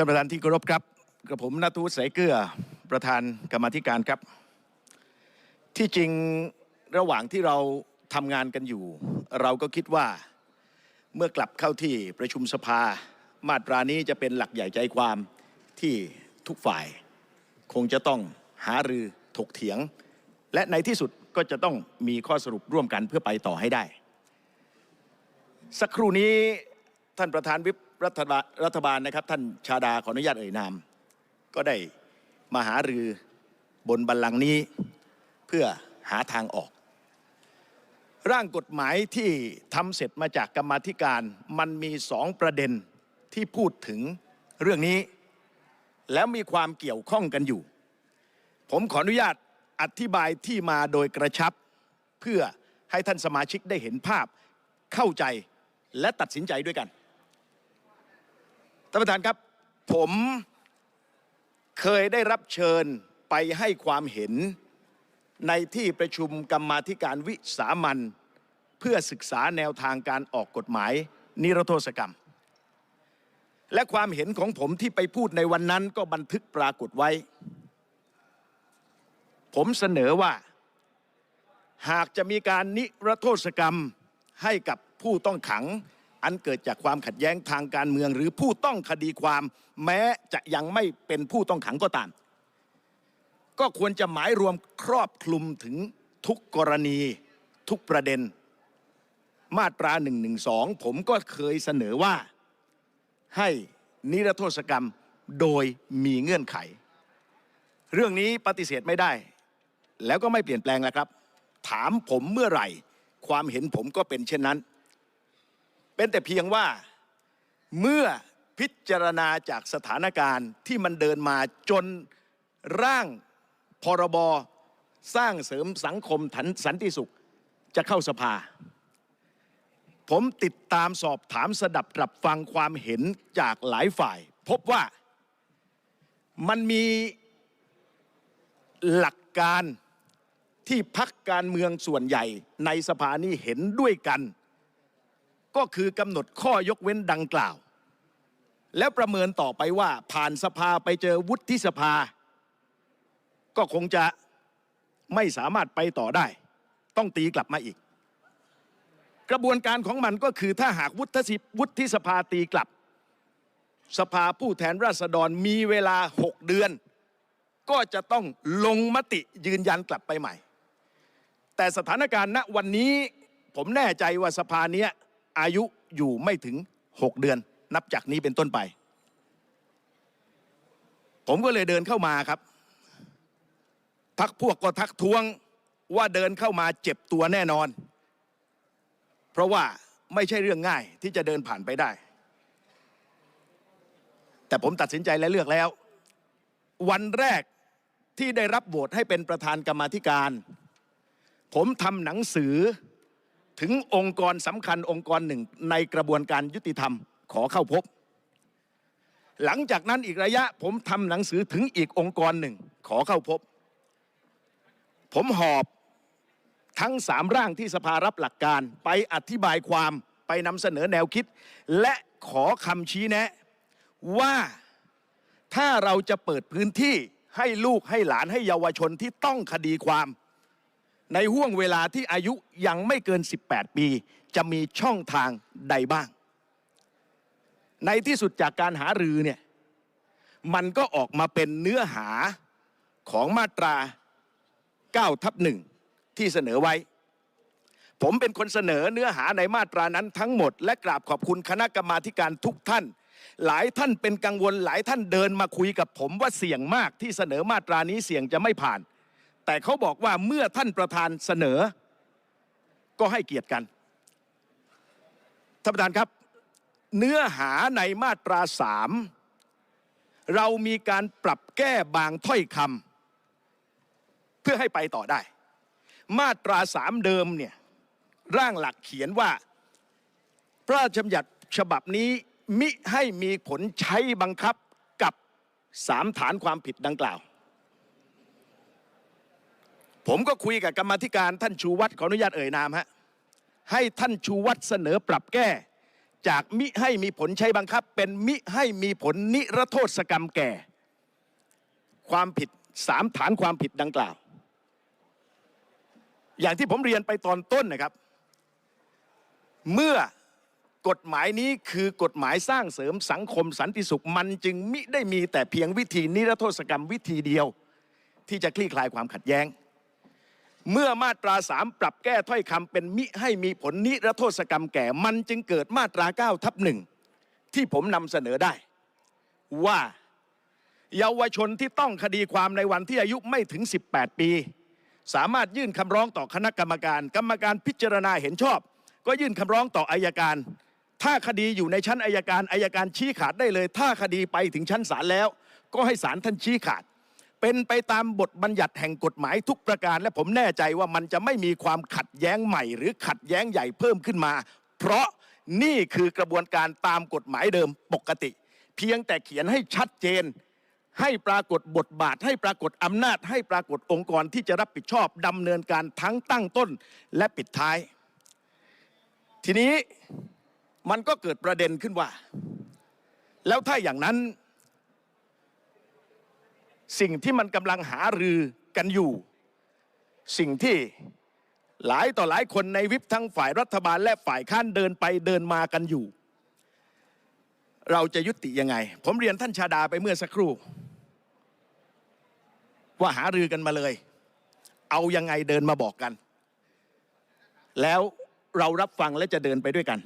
ท่านประธานที่เคารพครับกระผมนัทวุฒิสายเกลือประธานกรรมธิการครับ ที่จริงระหว่างที่เราทำงานกันอยู่ เราก็คิดว่าเมื่อกลับเข้าที่ประชุมสภา มาตรานี้จะเป็นหลักใหญ่ใจความที่ทุกฝ่าย คงจะต้องหารือถกเถียง และในที่สุดก็จะต้องมีข้อสรุปร่วมกันเพื่อไปต่อให้ได้ สักครู่นี้ท่านประธานวิป รัฐบาลรัฐบาลนะครับท่านชาดาขออนุญาตเอ่ยนาม ก็ได้มาหารือบนบัลลังก์นี้เพื่อหาทางออก ร่างกฎหมายที่ทำเสร็จมาจากกรรมธิการมันมีสองประเด็นที่พูดถึงเรื่องนี้ แล้วมีความเกี่ยวข้องกันอยู่ ผมขออนุญาตอธิบายที่มาโดยกระชับ เพื่อให้ท่านสมาชิกได้เห็นภาพเข้าใจและตัดสินใจด้วยกันานประธานครับ ผมเคยได้รับเชิญไปให้ความเห็นในที่ประชุมกรรมาธิการวิสามันเพื่อศึกษาแนวทางการออกกฎหมาย นิรโทษกรรม และความเห็นของผมที่ไปพูดในวันนั้นก็บันทึกปรากฏไว้ ผมเสนอว่า หากจะมีการนิรโทษกรรมให้กับผู้ต้องขัง อันเกิดจากความขัดแย้งทางการเมือง หรือผู้ต้องคดีความ แม้จะยังไม่เป็นผู้ต้องขังก็ตาม ก็ควรจะหมายรวมครอบคลุมถึงทุกกรณีทุกประเด็น มาตรา1นึผมก็เคยเสนอว่าให้นิรโทษกรรมโดยมีเงื่อนไข เรื่องนี้ปฏิเสธไม่ได้ แล้วก็ไม่เปลี่ยนแปลงแล้วครับ ถามผมเมื่อไหร่ ความเห็นผมก็เป็นเช่นนั้น เป็นแต่เพียงว่าเมื่อพิจารณาจากสถานการณ์ที่มันเดินมาจนร่างพรบสร้างเสริมสังคมันสันติสุขจะเข้าสภา ผมติดตามสอบถามสดับรับฟังความเห็นจากหลายฝ่าย พบว่ามันมีหลักการที่พักการเมืองส่วนใหญ่ในสภานี้เห็นด้วยกัน ก็คือกำหนดข้อยกเว้นดังกล่าว แล้วประเมินต่อไปว่าผ่านสภาไปเจอวุฒิสภา ก็คงจะไม่สามารถไปต่อได้ ต้องตีกลับมาอีก กระบวนการของมันก็คือถ้าหากวุฒิวุฒิสภาตีกลับ สภาผู้แทนราษฎรมีเวลา 6 เดือน ก็จะต้องลงมติยืนยันกลับไปใหม่ แต่สถานการณ์ณวันนี้ผมแน่ใจว่าสภาเนี้ย อายุอยู่ไม่ถึง 6 เดือน นับจากนี้เป็นต้นไป ผมก็เลยเดินเข้ามาครับ พักพวกก็ทักท้วงว่าเดินเข้ามาเจ็บตัวแน่นอน เพราะว่าไม่ใช่เรื่องง่ายที่จะเดินผ่านไปได้ แต่ผมตัดสินใจและเลือกแล้ว วันแรกที่ได้รับโหวตให้เป็นประธานกรรมาธิการ ผมทำหนังสือ ถึงองค์กรสำคัญองค์กรหนึ่งในกระบวนการยุติธรรมขอเข้าพบ หลังจากนั้นอีกระยะผมทำหนังสือถึงอีกองค์กรหนึ่งขอเข้าพบ ผมหอบทั้งสามร่างที่สภารับหลักการไปอธิบายความไปนำเสนอแนวคิด และขอคำชี้แนะ ว่าถ้าเราจะเปิดพื้นที่ให้ลูกให้หลานให้เยาวชนที่ต้องคดีความ ในห่วงเวลาที่อายุยังไม่เกิน 18 ปี จะมีช่องทางใดบ้าง ในที่สุดจากการหารือเนี่ยมันก็ออกมาเป็นเนื้อหาของมาตรา 9 ทับหนึ่งที่เสนอไว้ ผมเป็นคนเสนอเนื้อหาในมาตรานั้นทั้งหมด และกราบขอบคุณคณะกรรมาธิการทุกท่าน หลายท่านเป็นกังวลหลายท่านเดินมาคุยกับผมว่าเสี่ยงมากที่เสนอมาตรานี้เสี่ยงจะไม่ผ่าน แต่เขาบอกว่าเมื่อท่านประธานเสนอ ก็ให้เกียรติกันท่านประธานครับ เนื้อหาในมาตราสามเรามีการปรับแก้บางถ้อยคำเพื่อให้ไปต่อได้ มาตราสามเดิมเนี่ยร่างหลักเขียนว่า พระราชบัญญัติฉบับนี้มิให้มีผลใช้บังคับกับสามฐานความผิดดังกล่าว ผมก็คุยกับกรรมธิการท่านชูวัตรขออนุญาตเอ่ยนามฮะให้ท่านชูวัตรเสนอปรับแก้ จากมิให้มีผลใช้บังคับ เป็นมิให้มีผลนิรโทษกรรมแก่ ความผิดสามฐานความผิดดังกล่าว อย่างที่ผมเรียนไปตอนต้นนะครับ เมื่อกฎหมายนี้คือกฎหมายสร้างเสริมสังคมสันติสุขมันจึงมิได้มีแต่เพียงวิธีนิรโทษกรรมวิธีเดียว ที่จะคลี่คลายความขัดแย้ง เมื่อมาตราสามปรับแก้ถ้อยคำเป็นมิให้มีผลนิรโทษกรรมแก่ มันจึงเกิดมาตราเก้าทับหนึ่งที่ผมนำเสนอได้ ว่าเยาวชนที่ต้องคดีความในวันที่อายุไม่ถึง 18 ปี สามารถยื่นคำร้องต่อคณะกรรมการ กรรมการพิจารณาเห็นชอบ ก็ยื่นคำร้องต่ออายการ ถ้าคดีอยู่ในชั้นอายการอายการชี้ขาดได้เลย ถ้าคดีไปถึงชั้นศาลแล้ว ก็ให้ศาลท่านชี้ขาด เป็นไปตามบทบัญญัติแห่งกฎหมายทุกประการ และผมแน่ใจว่ามันจะไม่มีความขัดแย้งใหม่ หรือขัดแย้งใหญ่เพิ่มขึ้นมา เพราะนี่คือกระบวนการตามกฎหมายเดิมปกติ เพียงแต่เขียนให้ชัดเจน ให้ปรากฏบทบาท ให้ปรากฏอำนาจ ให้ปรากฏองค์กรที่จะรับผิดชอบดำเนินการทั้งตั้งต้นและปิดท้าย ทีนี้มันก็เกิดประเด็นขึ้นว่า แล้วถ้าอย่างนั้น สิ่งที่มันกำลังหารือกันอยู่ สิ่งที่หลายต่อหลายคนในวิปทั้งฝ่ายรัฐบาลและฝ่ายค้านเดินไปเดินมากันอยู่ เราจะยุติยังไง ผมเรียนท่านชาดาไปเมื่อสักครู่ ว่าหารือกันมาเลย เอายังไงเดินมาบอกกัน แล้วเรารับฟังและจะเดินไปด้วยกัน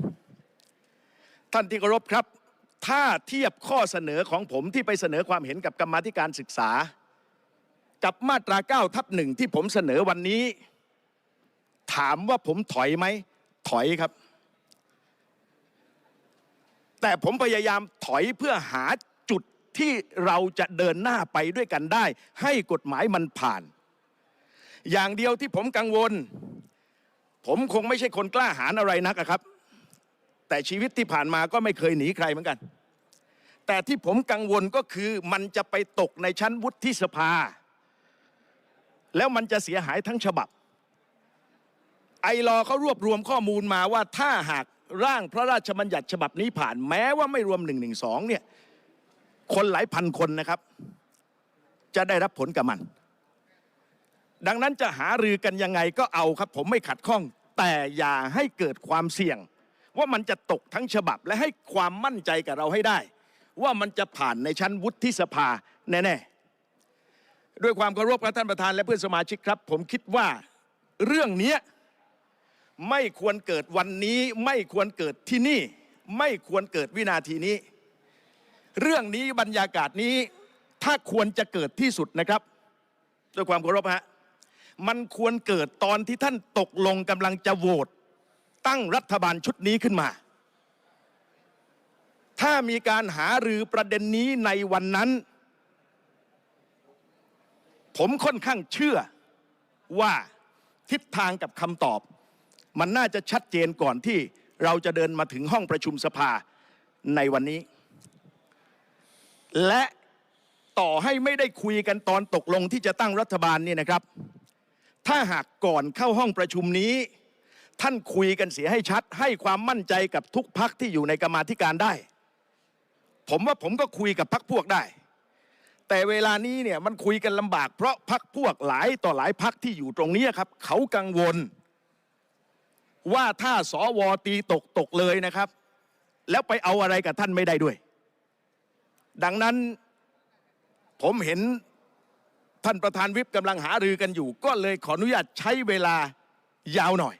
ท่านที่เคารพครับ ถ้าเทียบข้อเสนอของผมที่ไปเสนอความเห็นกับกรรมาธิการศึกษา กับมาตรา9ทับหนึ่งที่ผมเสนอวันนี้ ถามว่าผมถอยไหม ถอยครับ แต่ผมพยายามถอยเพื่อหาจุดที่เราจะเดินหน้าไปด้วยกันได้ ให้กฎหมายมันผ่าน อย่างเดียวที่ผมกังวล ผมคงไม่ใช่คนกล้าหาญอะไรนักครับ แต่ชีวิตที่ผ่านมาก็ไม่เคยหนีใครเหมือนกัน แต่ที่ผมกังวลก็คือมันจะไปตกในชั้นวุฒิสภา แล้วมันจะเสียหายทั้งฉบับ ไอรอเขารวบรวมข้อมูลมาว่าถ้าหากร่างพระราชบัญญัติฉบับนี้ผ่านแม้ว่าไม่รวม1นึเนี่ยคนหลายพันคนนะครับ จะได้รับผลกับมัน ดังนั้นจะหารือกันยังไงก็เอาครับ ผมไม่ขัดข้อง แต่อย่าให้เกิดความเสี่ยง ว่ามันจะตกทั้งฉบับและให้ความมั่นใจกับเราให้ได้ ว่ามันจะผ่านในชั้นวุฒิสภาแน่ๆด้วยความเคารพครับท่านประธานและเพื่อนสมาชิกครับ ผมคิดว่าเรื่องนี้ไม่ควรเกิดวันนี้ ไม่ควรเกิดที่นี่ ไม่ควรเกิดวินาทีนี้ เรื่องนี้บรรยากาศนี้ถ้าควรจะเกิดที่สุดนะครับ ด้วยความเคารพฮะมันควรเกิดตอนที่ท่านตกลงกำลังจะโหวต ตั้งรัฐบาลชุดนี้ขึ้นมา ถ้ามีการหารือประเด็นนี้ในวันนั้น ผมค่อนข้างเชื่อว่าทิศทางกับคำตอบ มันน่าจะชัดเจนก่อนที่เราจะเดินมาถึงห้องประชุมสภาในวันนี้ และต่อให้ไม่ได้คุยกันตอนตกลงที่จะตั้งรัฐบาลนี่นะครับ ถ้าหากก่อนเข้าห้องประชุมนี้ ท่านคุยกันเสียให้ชัด ให้ความมั่นใจกับทุกพักที่อยู่ในกรรมาธิการได้ ผมว่าผมก็คุยกับพักพวกได้ แต่เวลานี้เนี่ยมันคุยกันลำบาก เพราะพักพวกหลายต่อหลายพักที่อยู่ตรงนี้ครับ เขากังวล ว่าถ้าสวตีตกตกเลยนะครับ แล้วไปเอาอะไรกับท่านไม่ได้ด้วย ดังนั้นผมเห็นท่านประธานวิปกำลังหารือกันอยู่ ก็เลยขออนุญาตใช้เวลายาวหน่อย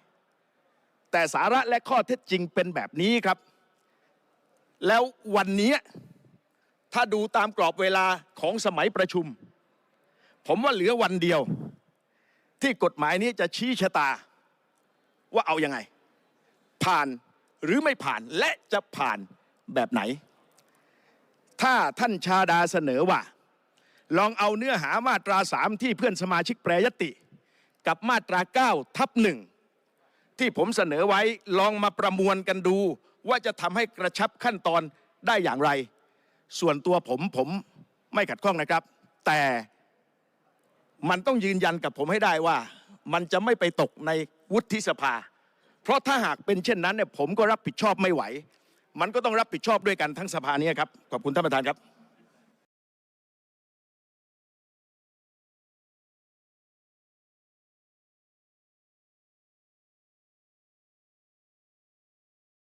แต่สาระและข้อเท็จจริงเป็นแบบนี้ครับ แล้ววันนี้ถ้าดูตามกรอบเวลาของสมัยประชุม ผมว่าเหลือวันเดียว ที่กฎหมายนี้จะชี้ชะตา ว่าเอาอยัางไง ผ่านหรือไม่ผ่านและจะผ่านแบบไหน ถ้าท่านชาดาเสนอว่า ลองเอาเนื้อหามาตราสามที่เพื่อนสมาชิกแปรยติ กับมาตราเก้าทับหนึ่ง ที่ผมเสนอไว้ลองมาประมวลกันดู ว่าจะทำให้กระชับขั้นตอนได้อย่างไร ส่วนตัวผมผมไม่ขัดข้องนะครับ แต่มันต้องยืนยันกับผมให้ได้ว่า มันจะไม่ไปตกในวุฒิสภา เพราะถ้าหากเป็นเช่นนั้นเนี่ยผมก็รับผิดชอบไม่ไหว มันก็ต้องรับผิดชอบด้วยกันทั้งสภานี้ครับขอบคุณท่านประธานครับ